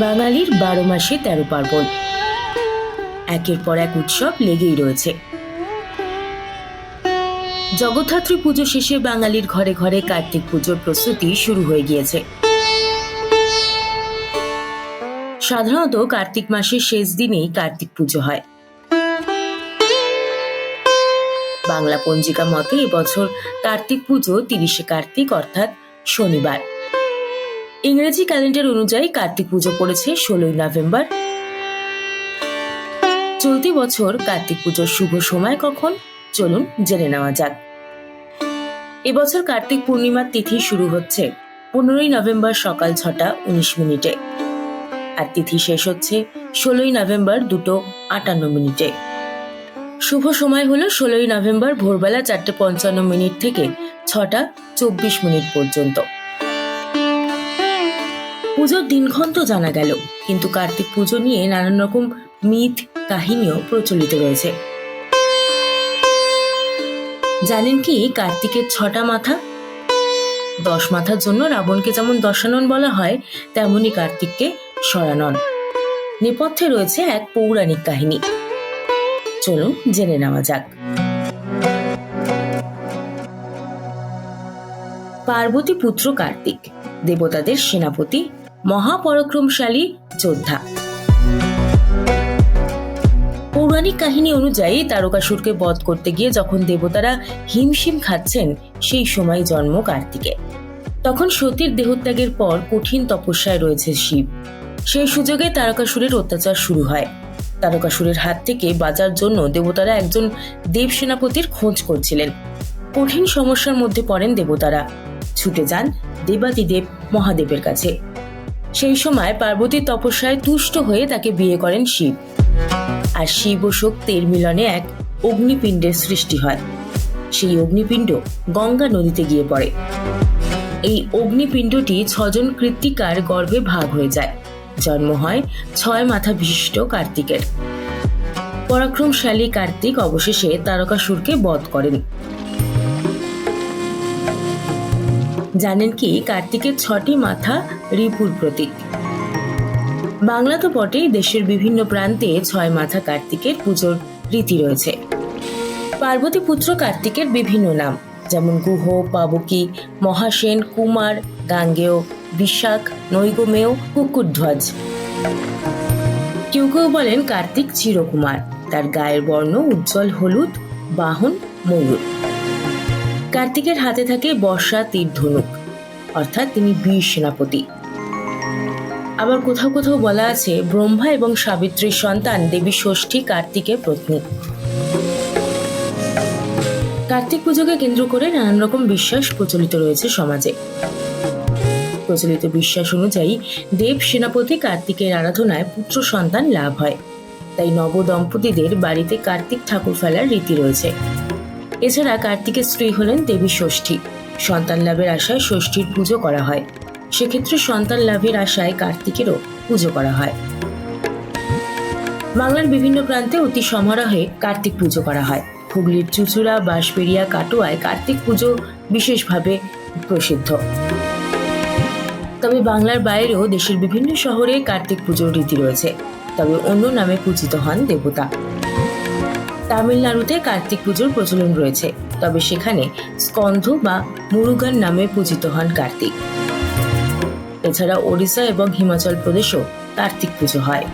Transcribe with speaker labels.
Speaker 1: বাঙালির বারো মাসে তেরো পার্বণ। একের পর এক উৎসব লেগেই রয়েছে। জগদ্ধাত্রী পুজো শেষে বাঙালির ঘরে ঘরে কার্তিক পুজোর প্রস্তুতি শুরু হয়ে গিয়েছে। সাধারণত কার্তিক মাসের শেষ দিনেই কার্তিক পুজো হয়। বাংলা পঞ্জিকা মতে এবছর কার্তিক পুজো তিরিশে কার্তিক, অর্থাৎ শনিবার। ইংরেজি ক্যালেন্ডার অনুযায়ী কার্তিক পুজো পড়েছে ষোলোই নভেম্বর। চলতি বছর কার্তিক পুজোর শুভ সময় কখন? চলুন জেনে নেওয়া যাক। এবছর কার্তিক পূর্ণিমার তিথি শুরু হচ্ছে পনেরোই নভেম্বর সকাল ছটা উনিশ মিনিটে। আর তিথি শেষ হচ্ছে ষোলোই নভেম্বর দুটো আটান্ন মিনিটে। শুভ সময় হলো ষোলোই নভেম্বর ভোরবেলা চারটে পঞ্চান্ন মিনিট থেকে ছটা চব্বিশ মিনিট পর্যন্ত। পুজোর দিনক্ষণ তো জানা গেল, কিন্তু কার্তিক পুজো নিয়ে নানান রকম মিথ কাহিনীও প্রচলিত রয়েছে। জানেন কি কার্তিকের ছটা মাথা? দশ মাথার জন্য রাবণকে যেমন দশানন বলা হয় তেমনি কার্তিককে সরানন নেপথ্যে রয়েছে এক পৌরাণিক কাহিনী। চলুন জেনে নেওয়া যাক। পার্বতী পুত্র কার্তিক, দেবতাদের সেনাপতি মহাপরাক্রমশালী যোদ্ধা। পৌরাণিক কাহিনী অনুযায়ী তারকাসুরকে বধ করতে গিয়ে যখন দেবতারা হিমশিম খাচ্ছেন, সেই সময় জন্ম কার্তিকে তখন সতীর দেহত্যাগের পর কঠিন তপস্যায় রয়েছে শিব। সেই সুযোগে তারকাসুরের অত্যাচার শুরু হয়। তারকাসুরের হাত থেকে বাঁচার জন্য দেবতারা একজন দেব সেনাপতির খোঁজ করছিলেন। কঠিন সমস্যার মধ্যে পড়েন দেবতারা। ছুটে যান দেবাদিদেব মহাদেবের কাছে। সেই সময় পার্বতীর তপস্যায় তুষ্ট হয়ে তাকে বিয়ে করেন শিব। আর শিব ও শক্তির মিলনে এক অগ্নিপিণ্ডের সৃষ্টি হয়। সেই অগ্নিপিণ্ড গঙ্গা নদীতে গিয়ে পড়ে। এই অগ্নিপিণ্ডটি ছজন কৃত্তিকার গর্ভে ভাগ হয়ে যায়। জন্ম হয় ছয় মাথা বিশিষ্ট কার্তিকের। পরাক্রমশালী কার্তিক অবশেষে তারকাসুরকে বধ করেন। জানেন কি, কার্তিকের ছটি মাথা রিপুর প্রতীক। বাংলা তো বটেই, দেশের বিভিন্ন প্রান্তে ছয় মাথা কার্তিকের পুজোর রীতি রয়েছে। পার্বতী পুত্র কার্তিকের বিভিন্ন নাম, যেমন গুহ, পাবকি, মহাসেন, কুমার, গাঙ্গেয় বিশাখ নৈগমেয়, কুকুরধ্বজ। কেউ কেউ বলেন কার্তিক চিরকুমার, তার গায়ের বর্ণ উজ্জ্বল হলুদ, বাহন ময়ূর। কার্তিকের হাতে থাকে বর্ষা তীর ধনুক। অর্থাৎ তিনি বীর সেনাপতি। আবার কোথাও কোথাও বলা আছে, ব্রহ্মা এবং সাবিত্রীর সন্তান দেবী ষষ্ঠী কার্তিকের পত্নী। কার্তিক পুজোকে কেন্দ্র করে নানান রকম বিশ্বাস প্রচলিত রয়েছে সমাজে। প্রচলিত বিশ্বাস অনুযায়ী দেব সেনাপতি কার্তিকের আরাধনায় পুত্র সন্তান লাভ হয়। তাই নব দম্পতিদের বাড়িতে কার্তিক ঠাকুর ফেলার রীতি রয়েছে। এছাড়া কার্তিকের স্ত্রী হলেন দেবী ষষ্ঠী। সন্তান লাভের আশায় ষষ্ঠীর পুজো করা হয়। সেক্ষেত্রে সন্তান লাভের আশায় কার্তিকেরও পুজো করা হয়। বাংলার বিভিন্ন প্রান্তে অতি সমারোহে কার্তিক পুজো করা হয়। হুগলির চুচুড়া, বাঁশবেড়িয়া, কাটোয়ায় কার্তিক পুজো বিশেষভাবে প্রসিদ্ধ। তবে বাংলার বাইরেও দেশের বিভিন্ন শহরে কার্তিক পুজোর রীতি রয়েছে। তবে অন্য নামে পূজিত হন দেবতা। তামিলনাড়ুতে কার্তিক পুজোর প্রচলন রয়েছে, তবে সেখানে স্কন্ধ বা মুরুগান নামে পূজিত হন কার্তিক। এছাড়া ওড়িশা এবং হিমাচল প্রদেশেও কার্তিক পুজো হয়।